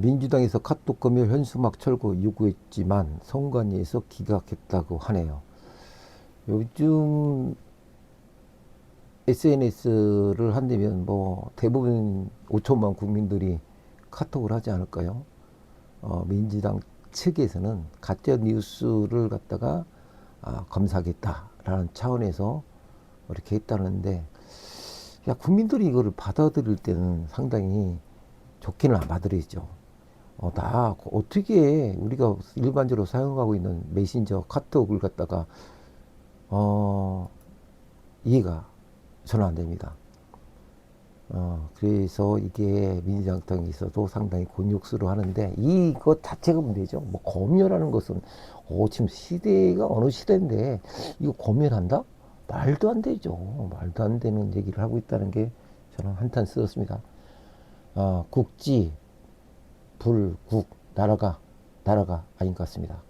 민주당에서 카톡 검열 현수막 철거 요구했지만 선관위에서 기각했다고 하네요. 요즘 SNS를 한다면 뭐 대부분 5천만 국민들이 카톡을 하지 않을까요? 어, 민주당 측에서는 가짜 뉴스를 갖다가 아, 검사하겠다라는 차원에서 이렇게 했다는데 야 국민들이 이거를 받아들일 때는 상당히 좋기는 안 받아들이죠. 어, 나 어떻게 우리가 일반적으로 사용하고 있는 메신저 카톡을 갖다가 어, 이해가 저는 안 됩니다. 어, 그래서 이게 민주당에서도 상당히 곤욕스러 하는데 이것 자체가 문제죠. 뭐 검열하는 것은 어, 지금 시대가 어느 시대인데 이거 검열한다? 말도 안 되죠. 말도 안 되는 얘기를 하고 있다는 게 저는 한탄 쓰었습니다. 어, 국지, 불, 국, 나라가, 나라가 아닌 것 같습니다.